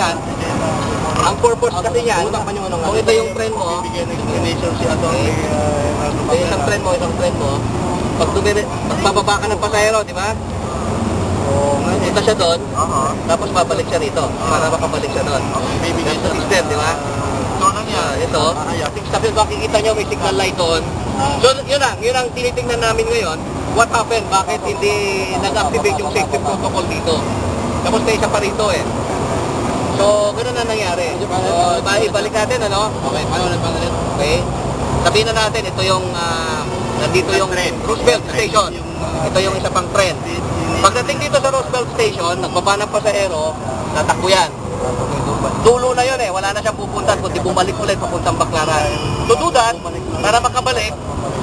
niyan, ang purpose kasi niyan, kung ito yung trend mo, yung isang trend mo, isang trend mo, pag tumiri, bababa ka ng pasahero, di ba? Punta siya doon, tapos babalik siya rito, para makabalik siya doon. That's the system, di ba? So, ano? Ah, ito, tapos tapos makikita nyo may signal light doon. So, yun lang, yun ang tinitingnan namin ngayon. What happened? Bakit hindi nag-activate yung safety protocol dito? Tapos may isa pa rito eh. So, ganun na nangyari. So, ba- ibalik natin, ano? Okay, paano na pangalan? Okay. Sabihin na natin, ito yung, ah, nandito yung Roosevelt Station. Ito yung isa pang trend. Pagdating dito sa Roosevelt Station, nagbaba ng pasahero, tatakbo yan. Dulo na yun eh, wala na siyang pupuntan, kundi bumalik ulit papuntang Baclaran. To do that, para makabalik,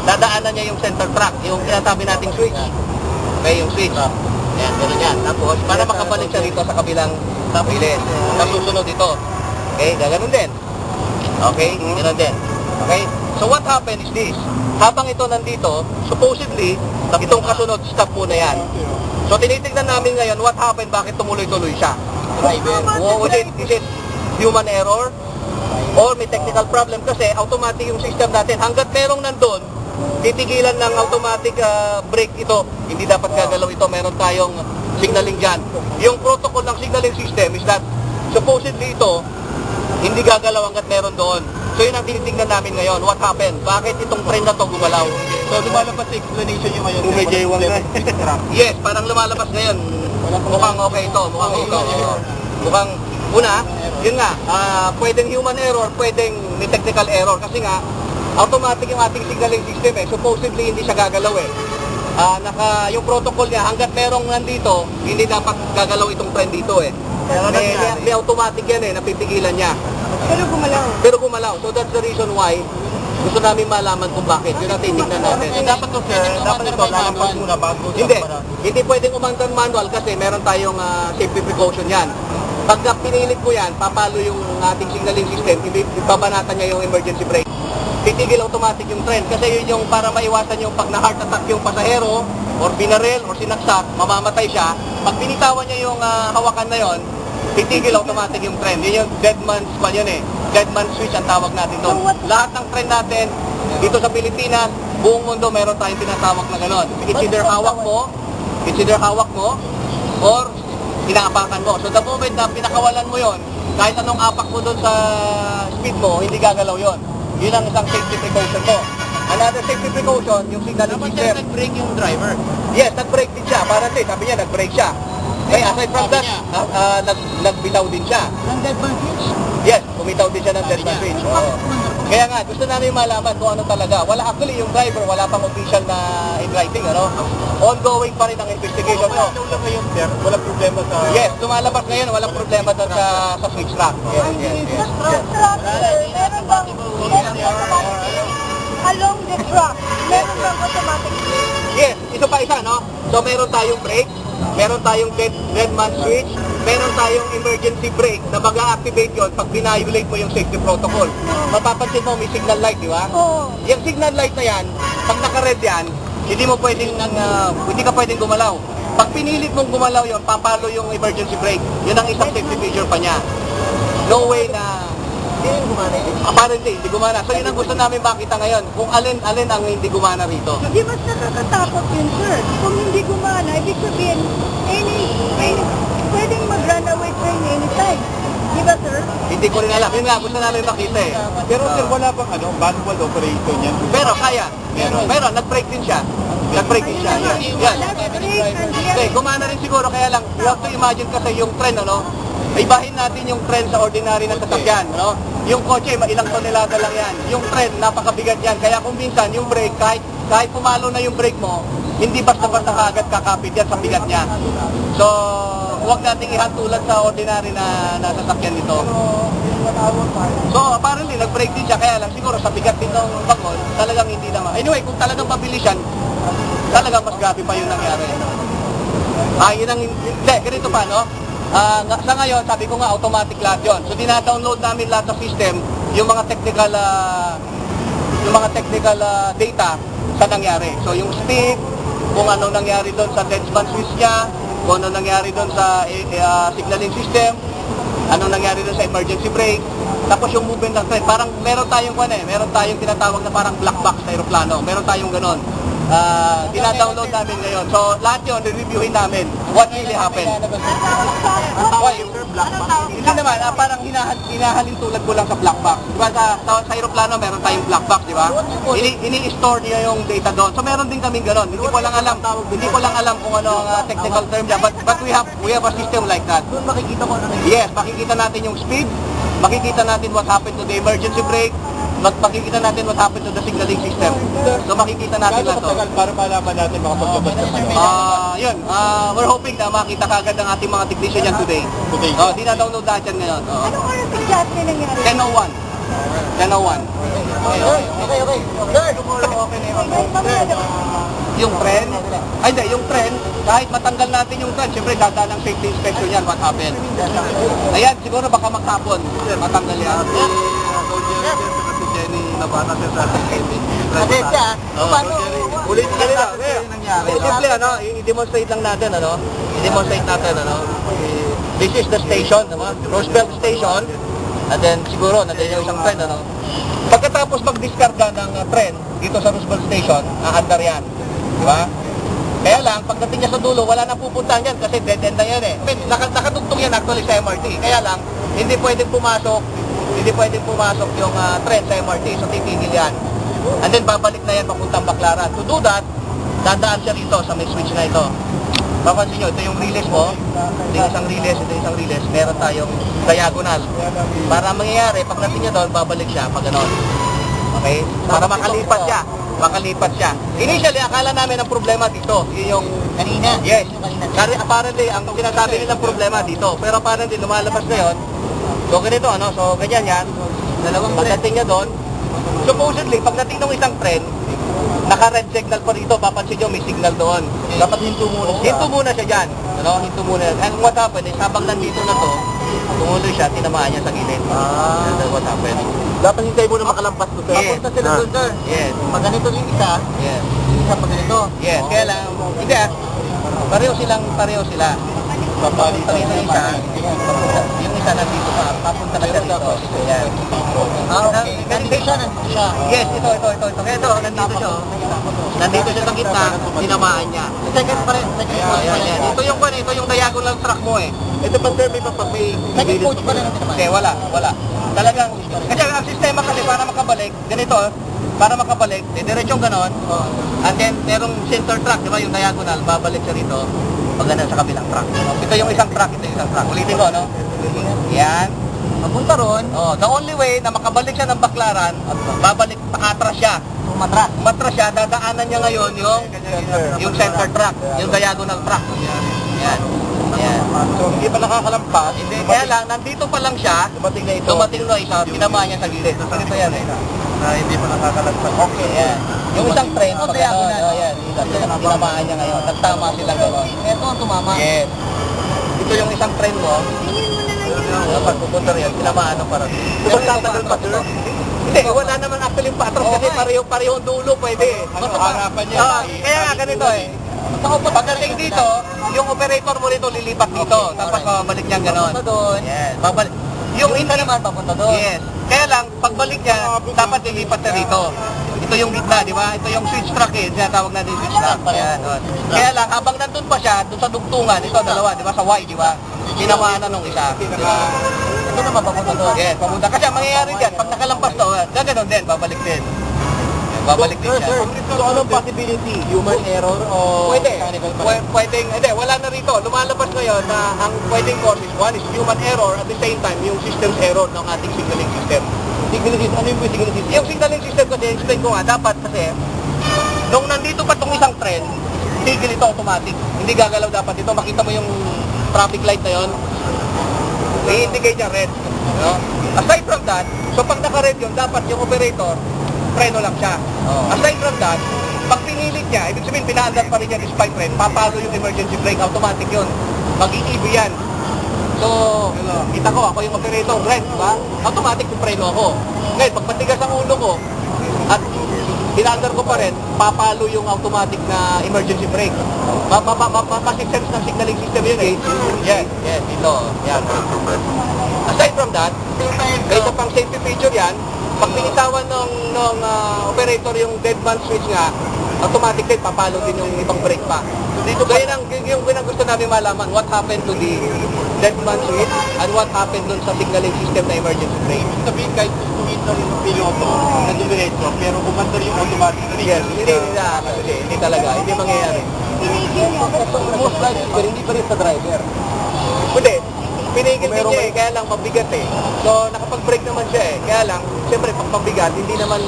dadaanan niya yung center track, yung tinatabi nating switch. Okay, yung switch. Yan, gano'n yan. Tapos, para makabalik siya rito sa kabilang Tapos susunod dito. Okay, gano'n din. Okay, gano'n din. Okay, so what happened is this. Habang ito nandito, supposedly, itong kasunod, stop muna yan. So tinitignan namin ngayon what happened, bakit tumuloy-tuloy siya. Driver. O, is it, is it human error? Or may technical problem kasi automatic yung system natin. Hanggat merong nandun, titigilan ng automatic ah, brake ito. Hindi dapat gagalaw ito. Meron tayong signaling dyan. Yung protocol ng signaling system is that supposedly ito, hindi gagalaw hanggat meron doon. So yun ang tinitingnan namin ngayon. What happened? Bakit itong trend na to gumalaw? So, lumalabas sa explanation niyo ngayon. Walang na. Yes, parang lumalabas ngayon. Mukhang okay ito, mukhang ito. Mukhang, una, yun nga, ah, pwedeng human error, pwedeng may technical error. Kasi nga, automatic yung ating signaling system eh. Supposedly, hindi siya gagalaw eh. Ah, naka, yung protocol niya, hanggat merong nandito, hindi dapat gagalaw itong trend dito eh. Pero May, may, may automatic yan eh, napipigilan niya. Pero gumalaw. Pero gumalaw. So that's the reason why gusto namin malaman kung bakit. Yun ang titignan natin. So, dapat to, sir, dapat ito, lalampas muna bago Hindi. para- Hindi pwedeng umandar manual kasi meron tayong ah, safety precaution yan. Pagka pinilit ko yan, papalo yung ating signaling system, ibabanatan niya yung emergency brake. Titigil automatic yung trend kasi yun yung para maiwasan yung pag na-heart attack yung pasahero or binarel or sinaksak, mamamatay siya. Pag binitawan niya yung ah, hawakan na yon, titigil automatic yung trend. Yun yung dead man's pa yun eh. Dead man's switch ang tawag natin doon. Lahat ng trend natin dito sa Pilipinas, buong mundo meron tayong tinatawag na gano'n. It's either hawak mo, it's either hawak mo, or inaapakan mo. So the moment na pinakawalan mo yon, kahit anong apak mo doon sa speed mo, hindi gagalaw yon. Yun ang isang safety precaution mo. Another safety precaution, yung signaling system. nag-brake yung driver. Yes, nag-brake din siya. Para din, sabi niya, nag-brake siya. Eh, aside from that, ah, ah, nag, nagbitaw din siya. Ng dead man. Yes, bumitaw din siya ng dead man switch. Oo. Kaya nga, gusto namin malaman kung ano talaga. Wala actually yung driver, wala pang official na in writing, ano? Ongoing pa rin ang investigation mo. Ano lang ngayon, sir, walang problema sa... Yes, lumalabas ngayon, walang problema doon sa, sa switch rack. Yes, yes, yes. Meron bang, meron bang automatic along the truck? Meron bang automatic? Yes, ito pa isa, no? So, meron tayong brake, meron tayong dead, dead man switch, meron tayong emergency brake na mag-activate yon pag binayulate mo yung safety protocol. Mapapansin mo, may signal light, di ba? Oo. Yung signal light na yan, pag naka-red yan, hindi mo pwedeng ah, hindi ka pwedeng gumalaw. Pag pinilit mong gumalaw yon, papalo yung emergency brake. Yun ang isang safety feature pa niya. No way na apparently hindi gumana. So yun ang gusto namin makita ngayon. Kung alin-alin ang hindi gumana rito. Di mas nakakatakot yun, sir. Kung hindi gumana, ibig sabihin, any, any, pwedeng mag-run away train anytime. Di ba, sir? Hindi ko rin alam. Yun nga, gusto namin makita eh. Pero sir, wala bang ano, manual operator niyan? Pero kaya. Meron. Pero nag-break din siya. Nag-break din siya. Yan. Yan. Okay, gumana rin siguro. Kaya lang, you have to imagine kasi yung trend, ano? Ibahin natin yung trend sa ordinary na sasakyan, no? Yung kotse, ilang tonelada lang yan. Yung trend, napakabigat yan. Kaya kung minsan, yung brake, kahit, kahit pumalo na yung brake mo, hindi basta-basta kaagad kakapit yan sa bigat niya. So, huwag nating ihantulad sa ordinary na, na sasakyan nito. So, apparently, nag-brake din siya. Kaya lang, siguro sa bigat din ng bagon, talagang hindi naman. Anyway, kung talagang mabilis yan, talagang mas grabe pa yung nangyari. Ah, yun ang, hindi, ganito pa, no? Ah, nga- sa ngayon, sabi ko nga, automatic lahat yun. So, dina-download namin lahat ng system, yung mga technical, ah, yung mga technical ah, data sa nangyari. So, yung speed, kung ano nangyari doon sa dead man switch niya, kung ano nangyari doon sa ah, signaling system, anong nangyari doon sa emergency brake, tapos yung movement ng train. Parang meron tayong kwan eh, meron tayong tinatawag na parang black box sa aeroplano. Meron tayong ganon. Ah, dinadownload namin ngayon. So, lahat yun, re-reviewin namin. What really happened. Why? Hindi naman, ah, parang hinahal, hinahalin tulad ko lang sa black box. Di ba sa, sa, sa aeroplano meron tayong black box, di ba? Ini, ini-store niya yung data doon. So meron din kaming ganon. Hindi ko lang alam, hindi ko lang alam kung ano ang ah, technical term niya, but, but we have we have a system like that. Doon makikita ko ano Yes, makikita natin yung speed, makikita natin what happened to the emergency brake, mag makikita natin what happened to the signaling system. So makikita natin lahat to. katagal para malaman natin makapaglabas na kayo? Ah, yun. Ah, we're hoping na makita kagad ang ating mga technician yan today. Today. Oh, di-download lahat yan ngayon. Oh. Anong oras exactly nangyari? 10.01. 10.01. Okay, okay. Sir, okay na mamaya na. Yung tren, ay hindi, yung tren, kahit matanggal natin yung tren, syempre dadaan ng safety inspection yan, what happened. Ayan, siguro baka maghapon, matanggal yan. Si Nabana siya sa ating Kasi siya, paano? Ulit ka nila. Simple, ano, i-demonstrate lang natin, ano, i-demonstrate natin, ano, this is the station, ano, Roosevelt Station, and then siguro, nandiyan yung isang tren, ano. Pagkatapos mag-discarga ng uh, tren dito sa Roosevelt Station, aandar yan, di ba? Kaya lang, pagdating niya sa dulo, wala na pupuntahan yan kasi dead end na yan eh. I mean, naka- nakatugtong yan actually sa MRT. Kaya lang, hindi pwedeng pumasok, hindi pwedeng pumasok yung uh, tren sa MRT. So, titigil yan. And then, babalik na yan papuntang Baclaran. To do that, dadaan siya rito sa may switch na ito. Papansin nyo, ito yung release mo. Ito yung isang release, ito yung isang release. Meron tayong diagonal. Para mangyayari, pag natin niya doon, babalik siya pag ganon. Okay? Para makalipat siya. Makalipat siya. Initially, akala namin ang problema dito. Yun yung... Kanina. Yes. Apparently, ang sinasabi nilang problema dito. Pero apparently, lumalabas na yun. So, ganito, ano? So, ganyan yan. Dalawang pagdating niya doon. Supposedly, pagdating ng isang tren, naka-red signal pa rito. Papansin nyo, may signal doon. Dapat hinto muna siya. Hinto muna siya dyan. Ano? Hinto muna. And what happened is, habang nandito na to, tumuloy siya, tinamaan niya sa gilid. Ah. That's what happened. Dapat hintay muna makalampas ko, sir. Yes. Papunta sila doon, sir. Yes. Pag ganito yung isa, Yes. yung isa pag ganito. Yes. Kaya lang, hindi ah. Pareho silang, pareho sila. Papunta rin yung isa, papunta, isa nandito pa, papunta na siya dito. Yan. Ah, okay. Ganito Nandito siya, nandito siya. Yes, ito, ito, ito, ito. Kaya ito, nandito siya. oh. Nandito siya sa gitna, tinamaan niya. Second pa rin. Second Ayan, pa ayan, rin. ayan. Ito yung kwan, ito yung diagonal track mo eh. Ito pa sir, may papag may Second coach pa rin ang tinamaan. Hindi, wala, wala. Talagang, kasi ang sistema kasi para makabalik, ganito, para makabalik, didiretsong ganon, and then merong center track, di ba, yung diagonal, babalik siya rito, pag ganun sa kabilang track. Ito yung isang track, ito yung isang track. Ulitin ko, no? Yan. Papunta ron, Oh, the only way na makabalik siya ng Baklaran, babalik, pakatras siya. umatras. Umatras siya, dadaanan niya ngayon yung yung center track, yung diagonal track. Yan. Yan. So, hindi pa nakakalampas. Hindi, kaya lang, nandito pa lang siya, Dumating na ito. dumating na isa, tinamaan niya sa gilid. So, ganito yan eh. Na hindi pa nakakalagpas. Okay, yan. Yung isang train, Oh, pag ano, oh, yan, tinamaan niya ngayon. Nagtama sila gano'n. Ito ang tumama. Yes. Ito yung isang train mo na lang yun. kapag pupunta rin, tinamaan ng parang. Pero tatagal pa sir? Hindi, wala naman actually yung patros kasi pareho pareho ang dulo pwede. Ano, harapan niya. Ah, kaya nga ganito eh. Pagdating dito, yung operator mo rito lilipat dito, tapos babalik niya gano'n. Papunta doon. Yes, babalik. Yung isa naman papunta doon. Yes. Kaya lang, pagbalik niya, dapat lilipat siya rito. Ito yung gitna, di ba? Ito yung switch track eh. Tinatawag natin yung switch track. Yan, doon. Kaya lang, habang nandun pa siya, doon sa dugtungan, ito dalawa, di ba? Sa Y, di ba? Tinamaan na nung isa. Ba? Ito naman papunta doon. Yes, papunta. Kasi ang mangyayari dyan, pag nakalampas to, ah, gaganon din, babalik din. Babalik din Sir, siya. sir, so anong possibility? Human error o Pwede. mechanical pa Pwedeng, hindi, wala na rito. Lumalabas ngayon na ang pwedeng cause is one is human error at the same time yung system's error ng ating signaling system. Signal system, ano yung signal system? Yung signaling system kasi, explain ko nga, dapat kasi, nung nandito pa tong isang tren, tigil ito automatic. Hindi gagalaw dapat ito. Makita mo yung traffic light na yon i-indicate niya red. No? Aside from that, so pag naka-red yun, dapat yung operator, preno lang siya. Oo. Aside from that, pag pinilit niya, ibig sabihin pinaandar pa rin niya despite red, papalo yung emergency brake, automatic yun. Mag-i-EV yan. So, kita ko, ako yung operator, red, ba? Automatic yung preno ako. Ngayon, pag matigas ang ulo ko, at pinaandar ko pa rin, papalo yung automatic na emergency brake. Ma ma ma ma ma ma sense ng signaling system yun eh. Yes, yes, ito. Yan. Aside from that, may isa pang safety feature yan. Pag pinitawan ng, ng ah, operator yung dead man switch nga, automatic din, papalo din yung ibang brake pa. Dito ba yun ang, yung yun ang gusto namin malaman, what happened to the dead man switch and what happened dun sa signaling system na emergency brake. Sabihin kahit tuwid na rin yung piloto na dumiretso, pero kumanda rin yung automatic brake. Yes, hindi, hindi, hindi, hindi talaga, hindi mangyayari. Most likely, pero hindi pa rin sa driver. Hindi. Pinigil din niya eh, kaya lang mabigat eh. So, nakapag-break naman siya eh. Kaya lang, siyempre, pag mabigat, hindi naman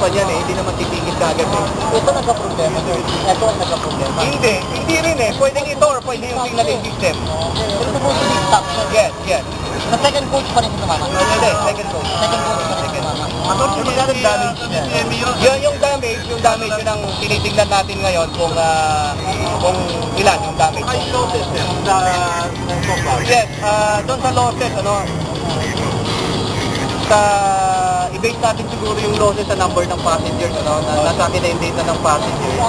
pa yan eh, hindi naman titigil ka agad eh. Ito nagka-problema, sir. Ito ang nagka-problema. Hindi, hindi rin eh. Pwedeng ito or pwede yung signaling system. Pero be stop. Yes, yes. Sa second coach pa rin sumama. No, hindi, second coach. Second coach pa rin sumama. Ano yung magkano damage niya? Yun yung damage, yung damage yun ang tinitingnan natin ngayon kung ah, kung ilan yung damage. Ay, losses, sir. Sa. Yes, ah doon sa losses, ano, sa i-base natin siguro yung losses sa number ng passengers, ano, na nasa akin na yung data ng passengers.